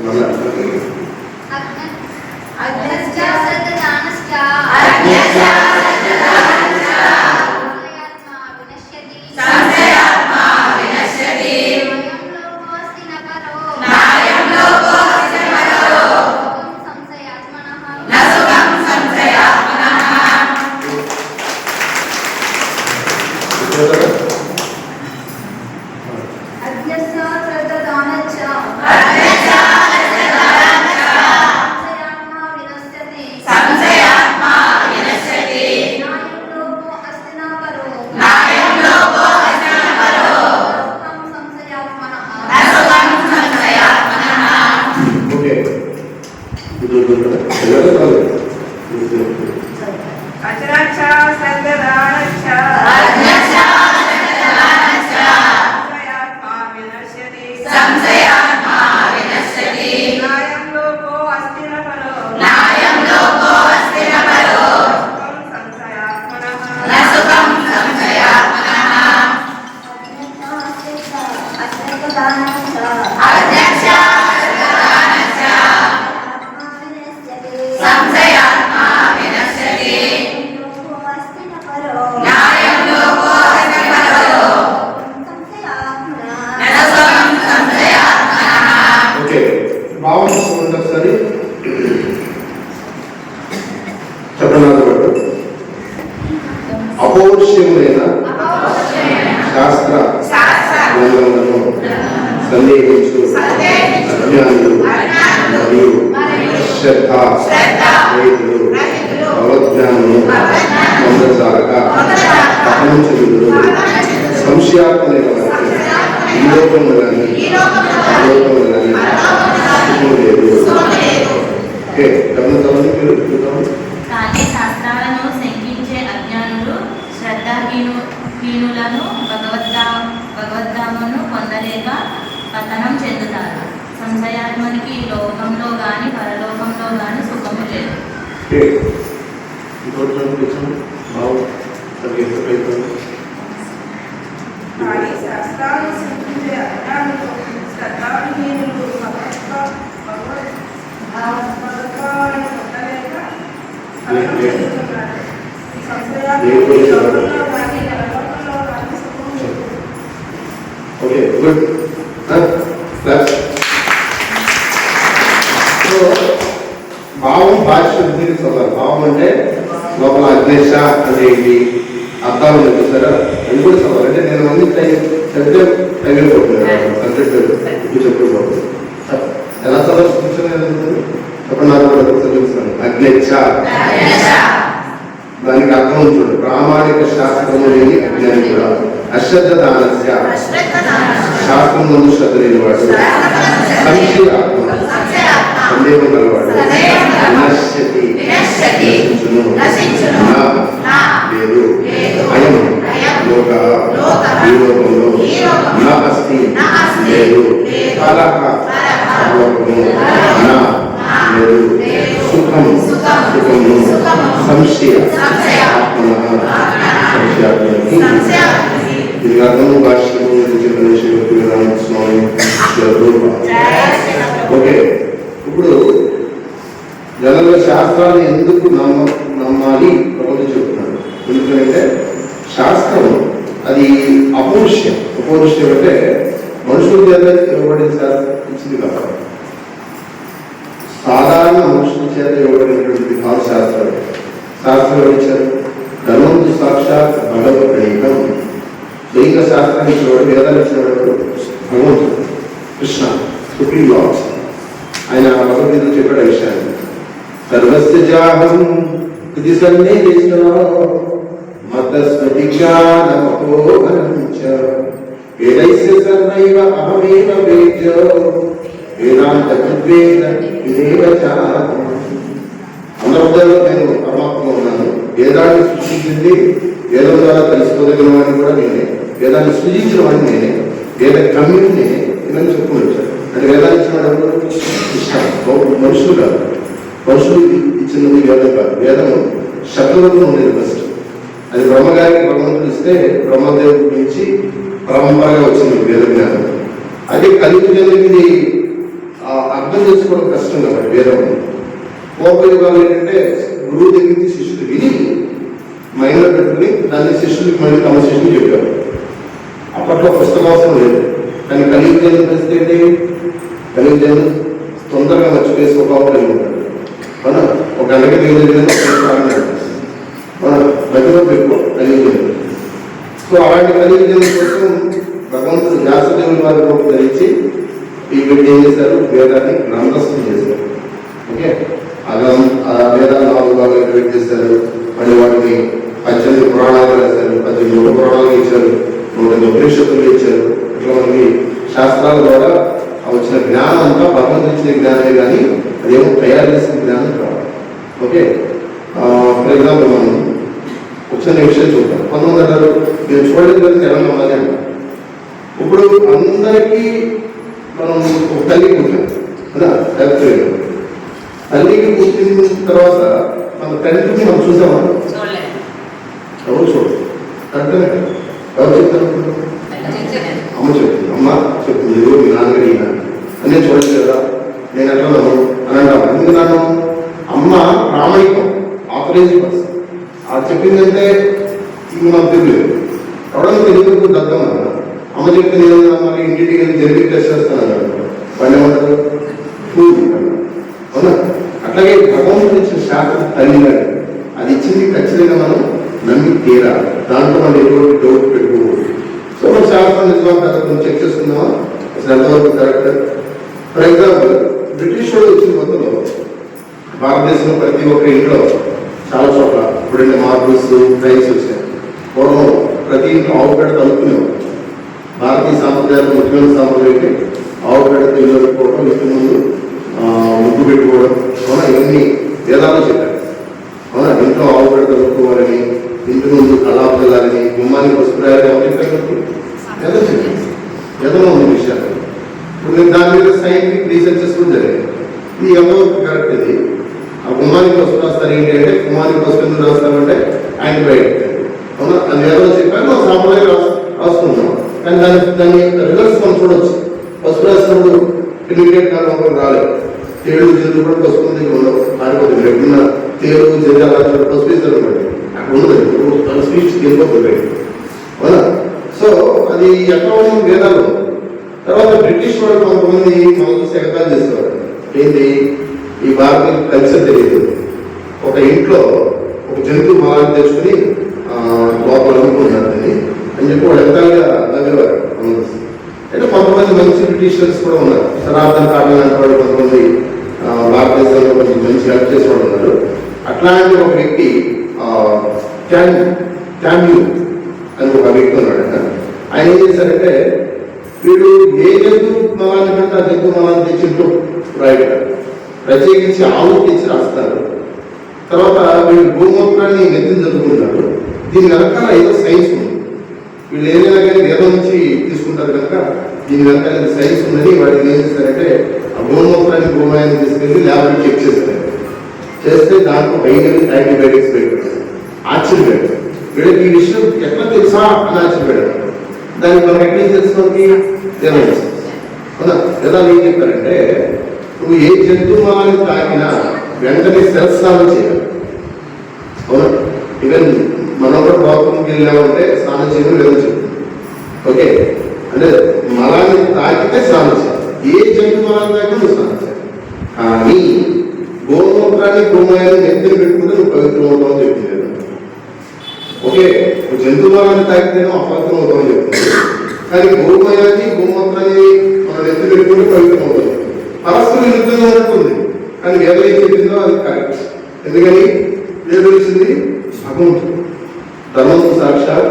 మళ్ళా అగ్నశ్చ సద్దానశ్చ అగ్నశ్చ సంశయాత్మా സംശയം భావం చూసుకోండి ఒకసారి చెప్పండి నాతో పాటు శాస్త్ర గ్రంథములను సందేహించు అజ్ఞానులు మరియు శ్రద్ధ శ్రద్ధ భగవద్జ్ఞానము పొందసారక పొందసారక పఠించుదురు వారికి ఈ లోకంలో కానీ ఆ లోకంలో కానీ కానీ శాస్త్రాలను శంకించే అజ్ఞానులు శ్రద్ధాహీను హీనులను భగవద్గా భగవద్ధామను పొందలేక పతనం చెందుతారు. సంశయాత్మనికి ఈ లోకంలో గాని పరలోకంలో గాని సుఖము లేదు. కానీ శంకించే అజ్ఞానులు శ్రద్ధాహీనులు భగవత్వ భగవత్ భగవత్వాన్ని పొందలేక కలహం చెందుతున్నారు. ఈ సంశయాత్మ ఈ లోకంలో కానీ పరలోకంలో కానీ సుఖం లేదు. ఓకే గుడ్ క్లాస్ సో భావం దీనికి చదవాలి భావం అంటే లోపల అగ్నేష అంటే ఏంటి అర్థాలు ఉన్నాయి చూసారా? అది కూడా చదవాలి అంటే నేను అన్ని టైం చెప్తే టైం వెళ్ళిపోతున్నాను సబ్జెక్ట్ ఇప్పుడు చెప్పకపోతుంది ఎలా చదవాలి కూర్చొని చెప్పండి. చదివిస్తాను అధ్యక్ష దానికి అర్థం చూడండి ప్రామాణిక శాస్త్రము లేని అజ్ఞాని కూడా అశ్రద్ధ దానస్య. శాస్త్రం ముందు శ్రద్ధ లేనివాడు సంశయాత్మ. సందేహం గలవాడు. సందేహం జనంలో శాస్త్రాన్ని ఎందుకు నమ్మ నమ్మాలి? ప్రభుత్వం చెబుతున్నాడు ఎందుకంటే శాస్త్రం అది అపౌరుష్యం అపౌరుష్యం అంటే మనుషుల చేత ఇవ్వబడిన శాస్త్రం ఇచ్చింది కాదు సాధారణ మనుషుల చేత ఇవ్వబడినటువంటి కాదు శాస్త్రం. శాస్త్రం ఇచ్చారు ధనవంతు సాక్షాత్ భగవద్గీతం దైవ శాస్త్రాన్ని ఇచ్చినవాడు వేదాలు ఇచ్చినవాడు భగవంతుడు. కృష్ణ. Supreme lords. ఆయన భగవద్గీత చెప్పాడు విషయాన్ని. సర్వస్య ఇది సన్నిధిష్ట మత వేదైస్య సర్వైవ అహమేవ వేద్యో. వేదాంత కృద్వేద ఇదేవ చాహం. అందరిలో నేను పరమాత్మలో ఉన్నాను వేదాన్ని సృష్టించింది వేదం ద్వారా తెలుసుకోదగిన వాడిని కూడా నేనే. వేదాన్ని సృజించిన వాడిని నేనే. వేద కమ్యూని నేనే అంటే వేదాలు ఇచ్చిన వాడు ఇష్టం మనుషులు కాదు. మనుషులు ఇచ్చినది వేదం కాదు. వేదము శబ్దరూపం ఉండేది ఫస్ట్ అది బ్రహ్మగారికి భగవంతుడు ఇస్తే బ్రహ్మదేవుడి నుంచి పరంపరగా వచ్చింది వేద జ్ఞానం. అదే కలిగి జరిగింది అర్థం చేసుకోవడం కష్టం కదా వేదం కోపయుగాలు ఏంటంటే గురువు దగ్గర నుంచి శిష్యుడు విని మైండ్లో పెట్టుకుని దాన్ని శిష్యుడికి మళ్ళీ తమ శిష్యుడు చెప్పారు. అప్పట్లో పుస్తకం అవసరం లేదు. కానీ కలిగి జనం పరిస్థితి ఏంటి? జనం తొందరగా మర్చిపోయే స్వభావం కలిగి ఉంటాడు మన ఒక గంటకి తెలియదు మన మధ్యలో ఎక్కువ కలియుగ సో అలాంటి కలియుగ కోసం భగవంతుడు వ్యాసదేవుని వారి రూపం ధరించి ఈ బిడ్డ ఏం చేశారు? వేదాన్ని గ్రంథస్థం చేశారు. ఓకే? ఆ ఆ వేదాలు నాలుగు భాగాలు డివైడ్ చేశారు. మళ్ళీ వాటిని పద్దెనిమిది పురాణాలు రాశారు. పద్దెనిమిది ఉప పురాణాలు ఇచ్చారు. నూట ఉపనిషత్తులు ఇచ్చారు. ఇట్లా మనకి శాస్త్రాల ద్వారా వచ్చిన జ్ఞానం అంతా భగవంతుడు ఇచ్చిన జ్ఞానమే కానీ అదేమో తయారు చేసిన జ్ఞానం కాదు ఓకే? ఫర్ ఎగ్జాంపుల్ మనం ఒక చిన్న విషయం చూద్దాం. పంతొమ్మిది అంటారు నేను చూడలేదు కానీ తెలంగాణ ఉన్నది అంటారు ఇప్పుడు అందరికీ మనం ఒక తల్లి పుట్టాం కదా తల్లి తల్లికి పుట్టిన తర్వాత మన తండ్రిని మనం చూసామా? ఎవరు చూడదు ఎవరు చెప్తారు అమ్మ చెప్తుంది అమ్మ చెప్తుంది మీ నాన్నగారు నేను చూడలేదు కదా. నేను ఎట్లా నన్ను. అని అంటాను ఎందుకు అమ్మ ప్రామాణికం ఆథరైజ్ పర్సన్ అది చెప్పిందంటే ఇది మనం తెలియదు. ఎవడన్నా తెలియదు దద్దం అన్న అమ్మ చెప్పింది ఏదన్నా మరి ఇంటికి వెళ్ళి జెనెటిక్ టెస్ట్ చేస్తాను అన్నాడు వాళ్ళు ఏమంటారు అవునా? అట్లాగే భగవంతుడు ఇచ్చిన శాస్త్రం తల్లిగాడు అది ఇచ్చింది ఖచ్చితంగా మనం నమ్మి తీరా దాంట్లో మనం ఎటువంటి డౌట్ పెట్టుకోకూడదు. సో మన శాస్త్రం నిజమా చెక్ చేసుకుందామా? అసలు ఎంతవరకు కరెక్ట్ ఫర్ ఎగ్జాంపుల్ బ్రిటిష్ వాళ్ళు వచ్చిన కొత్తలో భారతదేశంలో ప్రతి ఒక్క ఇంట్లో చాలా చోట్ల ఇప్పుడంటే మార్బుల్స్ టైల్స్ వచ్చాయి. పూర్వం ప్రతి ఇంట్లో ఆవు పేడ తలుపుకునేవారు భారతీయ సాంప్రదాయాలు ముఖ్యమైన సాంప్రదాయం ఏంటి? ఆవు పేడ తెల్లు పెట్టుకోవడం ఇంటి ముందు ముగ్గు పెట్టుకోవడం. అవునా? ఇవన్నీ వేదాలు చెప్పారు. అవునా? ఇంట్లో ఆవు పేడ తలుపుకోవాలని ఇంటి ముందు కళాపు వెళ్ళాలని గుమ్మానికి పసుపు రాయాలి అవన్నీ చెప్పారు వేదం చెప్పారు. వేదంలో ఉంది విషయాలు. ఇప్పుడు నేను దాని మీద సైంటిఫిక్ రీసెర్చెస్ కూడా జరిగాయి ఇది ఎంతవరకు కరెక్ట్ ఇది? కుమారి కోసం రాస్తారు. ఏంటి అంటే గుమ్మానికి పసుపు ఎందుకు రాస్తామంటే యాంటీబయాటిక్ అవునా? అది ఎవరో చెప్పారు మనం సాంప్రదాయం రాసుకుంటున్నాం కానీ దాని దాని రిజల్ట్స్ మనం చూడొచ్చు. పసుపు రాసినప్పుడు ఇమీడియట్గా మనకు రాలేదు. తేడు జల్లు కూడా పసుపు దగ్గర ఉండవు. ఆడిపోతుంది ఎప్పుడున్న తేలు జల్లు అలా చూడ పసుపు ఇస్తారు అనుకోండి. అక్కడ ఉండదు. తన స్పీచ్ వెళ్ళిపోతుంది అవునా? సో అది ఎక్కడ ఉన్న వేదాలు. తర్వాత బ్రిటిష్ వాళ్ళు కొంతమంది మనకు సెగతాలు చేసేవారు. ఏంటి? ఈ భారతీయ కల్చర్ తెలియదు. ఒక ఇంట్లో ఒక జంతువు మలాన్ని తెచ్చుకుని లోపల అమ్ముకున్నారు అని అని చెప్పి వాళ్ళు ఎంతగా నవ్వేవారు అంటే కొంతమంది మంచి బ్రిటిషర్స్ కూడా ఉన్నారు. సనాతన కారణం లాంటి వాళ్ళు కొంతమంది భారతదేశంలో కొంచెం మంచి హెల్ప్ చేసే ఉన్నారు. అట్లాంటి ఒక వ్యక్తి ఆ, క్యాన్ క్యాన్యూ అని ఒక వ్యక్తి ఉన్నాడు ఆయన. ఆయన ఏం చేశారంటే వీడు ఏ జంతువు మగాన్ని కంటే ఆ జంతువు మగాన్ని తెచ్చింటూ రాయట ప్రత్యేకించి ఆవు తెచ్చి రాస్తారు. తర్వాత వీళ్ళు భూమూత్రాన్ని నెత్తిని జరుపుకుంటారు దీని వెనకాల ఏదో సైన్స్ ఉంది. వీళ్ళు ఏదైనా కానీ వేదం నుంచి తీసుకుంటారు కనుక దీని వెనకాల సైన్స్ ఉందని వాటిని ఏం చేస్తారంటే ఆ భూమూత్రాన్ని భూమాయాన్ని తీసుకెళ్ళి ల్యాబ్లో చెక్ చేస్తారు. చేస్తే దాంట్లో వైద్యులు యాంటీబయాటిక్స్ పెట్టారు. ఆశ్చర్యపోయాడు వీళ్ళకి ఈ విషయం ఎట్లా తెలుసా అని ఆశ్చర్యపోయాడు దానికి మనం ఎక్కడ తెలుసుకోవాలి వేదం. తెలుసు. అవునా ఏం చెప్పారంటే నువ్వు ఏ జంతువు తాకినా వెంటనే శిరస్నానం చేయాలి. అవునా? ఈవెన్ మనం కూడా బాత్రూమ్కి వెళ్ళామంటే స్నానం చేయడం వేదం చెప్తుంది ఓకే అంటే మలాన్ని తాకితే స్నానం చేయాలి. ఏ జంతు మలాన్ని తాకినా నువ్వు స్నానం చేయాలి. కానీ గోమూత్రాన్ని గోమయాన్ని నెత్తిని పెట్టుకుంటే నువ్వు పవిత్రం అవుతావు అని చెప్తుంది ఓకే జంతు మలాన్ని తాకితేనో అపవిత్రం అవుతావు అని చెప్తుంది కానీ గోమయాన్ని గోమూత్రాన్ని మన నెత్తి పెట్టుకుంటే పవిత్రం అవుతుంది పరస్పర యుద్ధం జరుగుతుంది. కానీ వేదం ఏం చెప్పిందో అది కరెక్ట్ ఎందుకని? వేదం ఇచ్చింది భగవంతుడు. ధర్మం సాక్షాత్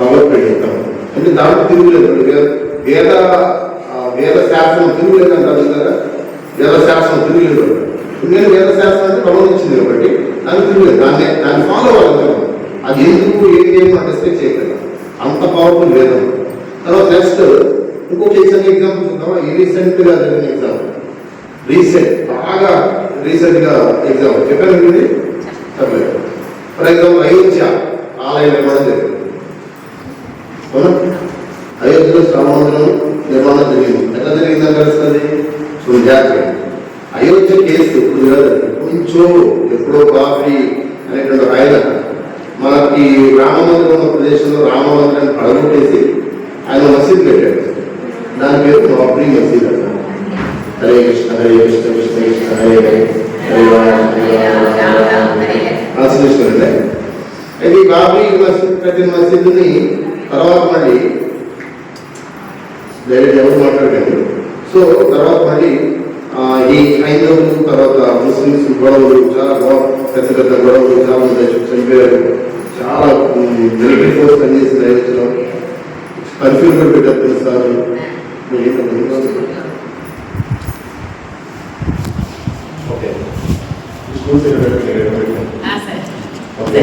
భగవద్గీతం అంటే దాంట్లో తిరుగులేదు వేద- వేద శాస్త్రం తిరుగులేదు అంటారు కదా వేద శాస్త్రం తిరుగులేదు నేను వేద శాస్త్రం అంటే భగవంతుడు ఇచ్చింది కాబట్టి దాన్ని తిరుగులేదు దాన్ని దాన్ని ఫాలో అవ్వాలి అది ఎందుకు ఏంటి అని మనం చేయగలం అంత పవర్ఫుల్ వేదం. తర్వాత నెక్స్ట్ ఇంకొక ఎగ్జామ్ ఎగ్జాంపుల్ చూద్దామా? ఈ రీసెంట్గా జరిగిన ఎగ్జాంపుల్ రీసెంట్ బాగా రీసెంట్గా ఎగ్జామ్ చెప్పాను ఇది చెప్పలేదు ఫర్ ఎగ్జాంపుల్ అయోధ్య ఆలయ నిర్మాణం జరిగింది. అయోధ్యలో శ్రామ నిర్మాణం జరిగింది. ఎట్లా జరిగిందని తెలుస్తుంది ఇప్పుడు అయోధ్య కేసు ఇప్పుడు కొంచెం ఎప్పుడో కాఫీ అనేటువంటి ఆయన మనకి రామ మందిరం ఉన్న ప్రదేశంలో రామ మందిరాన్ని పడగొట్టేసి ఆయన మసీద్ పెట్టాడు దాని పేరు బాబ్రీ మసీద్. హరే కృష్ణ హరే కృష్ణ కృష్ణ కృష్ణ హరే హరే హరే రామ హరే రామ హరే హరే. ట్రాన్స్లేషన్ అయితే బాబీ మసీద్ ప్రతి మసీదుని తర్వాత మళ్ళీ డైరెక్ట్ ఎవరు మాట్లాడకండి సో తర్వాత మళ్ళీ ఈ హైందవులు తర్వాత ముస్లిమ్స్ గొడవలు చాలా పెద్ద పెద్ద గొడవలు చాలా మంది చనిపోయారు. చాలా మిలిటరీ ఫోర్స్ పనిచేసింది అయోధ్యలో కన్ఫ్యూజన్ పెట్టారు సార్. ఓకే ఓకే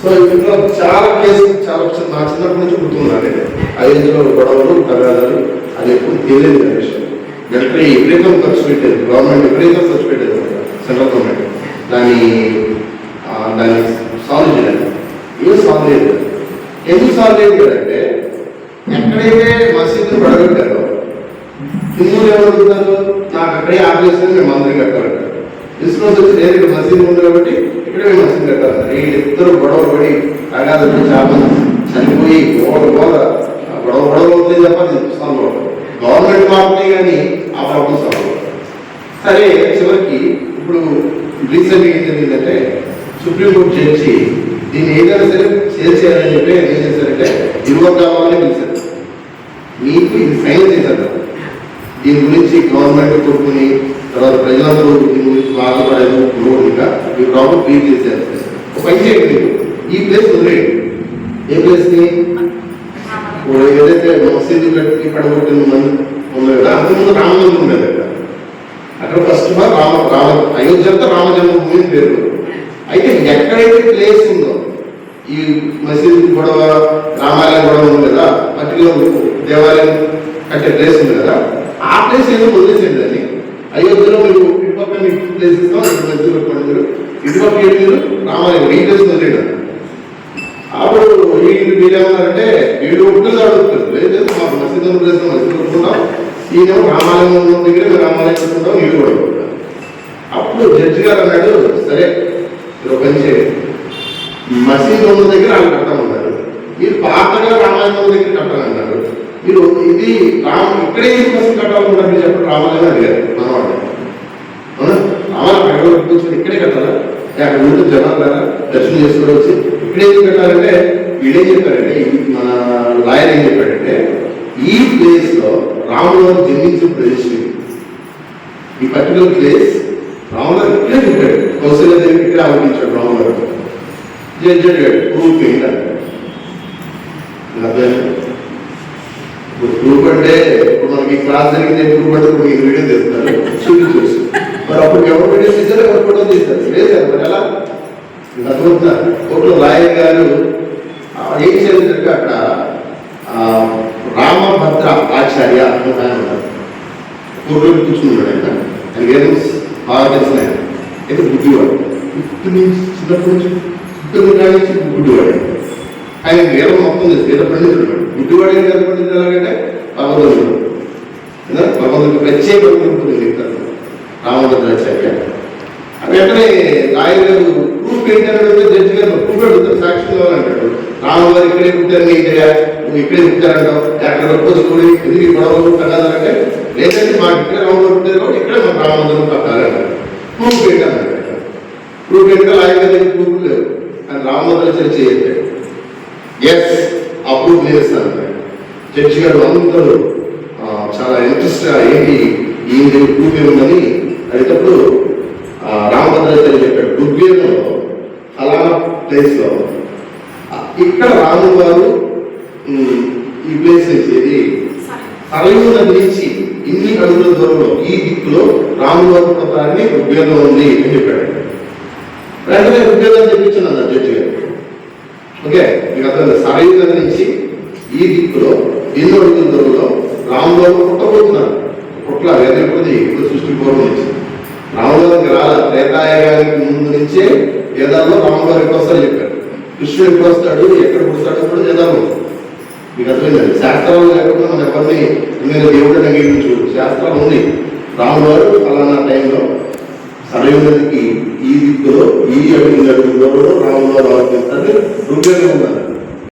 సో ఇందులో చాలా కేసులు చాలా చిన్న నా చిన్నప్పటి నుంచి గుర్తున్నాను అయోధ్యలో గొడవలు తగాదాలు అది ఎప్పుడు తెలియదు విషయం వెంటనే విపరీతం ఖర్చు పెట్టేది గవర్నమెంట్ విపరీతం ఖర్చు పెట్టేది సెంట్రల్ గవర్నమెంట్ దాన్ని దాన్ని సాల్వ్ చేయడానికి ఏం సాల్వ్ చేయలేదు? ఎందుకు సాల్వ్ చేయలేదు అంటే ఎక్కడైతే మసీదు పడగొట్టారో హిందువులు ఏమడుగుతారు నాకు అక్కడే ఆపేస్తే మేము మందిరం కట్టాలంటారు ముస్లింస్ వచ్చి నేను ఇక్కడ మసీదు ఉంది కాబట్టి ఇక్కడే మేము మసీదు కట్టాలంటారు ఈ ఇద్దరు గొడవ పడి అగాధంలో చాలా చనిపోయి గోడ గోడ గొడవ గొడవ అవుతుంది తప్ప అది గవర్నమెంట్ మాత్రమే కానీ ఆ ప్రభుత్వం సాల్వ్ సరే చివరికి ఇప్పుడు రీసెంట్గా ఏం జరిగిందంటే సుప్రీంకోర్టు చేర్చి దీన్ని ఏదైనా సరే చేసేయాలని చెప్పి ఏం చేశారంటే ఇరువ కావాలని పిలిచారు. మీకు ఇది ఫైనల్ చేశారు. దీని గురించి గవర్నమెంట్ కొట్టుకుని తర్వాత ప్రజలందరూ దీని గురించి బాధపడేది ఇంకా ఈ ప్రాబ్లం క్రియేట్ చేశారు. ఒక పని చేయండి. ఈ ప్లేస్ వదిలేయండి. ఏ ప్లేస్ని ఏదైతే మసీదు కట్టి పడగొట్టింది మంది ఉంది కదా అంతకుముందు రామమందిరం ఉండేది అక్కడ అక్కడ first of all Rama Rama Ayodhya Rama Janmabhoomi పేరు అయితే ఎక్కడైతే ప్లేస్ ఉందో ఈ మసీదు గొడవ రామాలయం గొడవ ఉంది కదా పర్టికులర్ దేవాలయం కట్టే ప్లేస్ ఉంది కదా ఆ ప్లేస్ ఏదో వదిలేసేయండి అని అయోధ్యలో మీరు ఇటుపక్క ఇటు ప్లేస్ ఇస్తాం ఇటు మసీదు పెట్టుకోండి మీరు ఇటుపక్క ఏడు మీరు రామాలయం ఈ ప్లేస్ వదిలేయండి అప్పుడు వీళ్ళు మీరేమన్నారంటే వీళ్ళు ఒక్కరు అడుగుతారు లేదు మా మసీదు ఉన్న ప్లేస్ మసీదు పెట్టుకుంటాం ఈయన రామాలయం దగ్గర రామాలయం పెట్టుకుంటాం వీళ్ళు కూడా అప్పుడు జడ్జి గారు అన్నాడు సరే మీరు పని చేయండి. మసీదు ఉన్న దగ్గర వాళ్ళు కట్టమన్నారు. మీరు పాతగా రామాయణం దగ్గర కట్టాలన్నారు మీరు ఇది రామ ఇక్కడే ఎందుకు మసీదు మీరు చెప్పండి. రామాలయం అడిగారు. మనవాడు. అవునా? రామాలయం అక్కడ కూర్చొని ఇక్కడే కట్టాలా? అక్కడ ముందు జనాలు కదా దర్శనం చేసుకుని వచ్చి ఇక్కడే ఎందుకు కట్టాలంటే వీడేం చెప్పారంటే మన లాయర్ ఏం చెప్పాడంటే ఈ ప్లేస్లో రాముడు జన్మించిన ప్రదేశం ఈ పర్టికులర్ ప్లేస్ రాముడు ఇక్కడే చెప్పాడు కౌశల్య దేవి ఇక్కడే ఆలోచించాడు రాముడు. జడ్జి అడిగాడు ప్రూఫ్ ఏంటంటే? ప్రూఫ్ అంటే ఇప్పుడు మనకి క్లాస్ జరిగింది ప్రూఫ్ అంటే ఇప్పుడు మీకు వీడియో తీస్తారు చూపించవచ్చు మరి అప్పుడు ఎవరు వీడియో తీశారు? ఎవరు ఫోటో తీస్తారు వేశారు మరి ఎలా? అర్థమవుతున్నారు ఒకటి లాయర్ గారు ఏం చేయాలంటే అక్కడ రామభద్ర ఆచార్య అని ఒక ఆయన ఉన్నారు కూర్చున్నాడు ఆయన. ఆయన ఏదో బాగా తెలిసిన ఆయన. అయితే బుద్ధివాడు ఇప్పుడు నుంచి చిన్నప్పటి నుంచి ఇప్పుడు నుంచి బుద్ధివాడు ఆయన వేద మొత్తం తెలుసు. వేద పండితుడు గుడ్డివాడు ఏం వేద ఎలాగంటే భగవంతుడు కదా? ప్రత్యేక ఉంటుంది చెప్తారు రామభద్రాచార్య వెంటనే లాయర్ ప్రూఫ్ ఏంటంటే జడ్జి గారు ప్రూఫ్ అడుగుతారు సాక్షిలో అంటాడు రామగారు ఇక్కడే పుట్టారు నీ దగ్గర నువ్వు ఇక్కడే పుట్టారంటావు. అక్కడ ఒప్పుకోసుకొని ఎందుకు గొడవలు కట్టాలంటే లేదంటే మాకు ఇక్కడ రామగారు పుట్టారు కాబట్టి ఇక్కడే మాకు రామభద్రం కట్టాలంటారు ప్రూఫ్ ఏంటన్నాడు ప్రూఫ్ ఏంటంటే రాయగారు గారి దగ్గర ప్రూఫ్ లేవు కానీ రామభద్రాచార్య చేయట్లేదు. ఎస్ అప్రూవ్ చేస్తారు జడ్జి గారు అందరూ చాలా ఇంట్రెస్ట్ ఏంటి ఈ ప్రూఫ్ ఏముందని అడిగేటప్పుడు రామభద్రాచార్య చెప్పాడు ఋగ్వేదంలో ఫలానా ప్లేస్లో ఇక్కడ రాము గారు ఈ ప్లేస్ నుంచి ఇది నిలిచి నుంచి ఇన్ని అడుగుల దూరంలో ఈ దిక్కులో రాము గారు ఋగ్వేదం ఉంది అని చెప్పాడు. వెంటనే ఋగ్వేదం చెప్పించాను జడ్జి. ఓకే మీకు అర్థం సరయు నుంచి ఈ దిక్కులో ఎన్నో అడుగుల దూరంలో రాముగారు పుట్టబోతున్నారు పుట్ల వేరే ఎప్పుడు ఇప్పుడు సృష్టి పూర్వం నుంచి. రాముగారికి రాల. త్రేతాయుగానికి ముందు నుంచే వేదాల్లో రాముగారు ఎక్కువ వస్తాడు చెప్పారు. కృష్ణుడు ఎక్కువ వస్తాడు ఎక్కడ పుడతాడు కూడా వేదాలు మీకు అర్థమైంది శాస్త్రాలు లేకుండా మనం ఎవరిని మీరు దేవుడు అంగీకరించు శాస్త్రం ఉంది రాముడు వారు ఫలానా టైంలో సరైనదికి ఈ దిక్కులో ఈ అడుగు అడుగులో రాముడు వారు ఆలోచిస్తారు ఉన్నారు.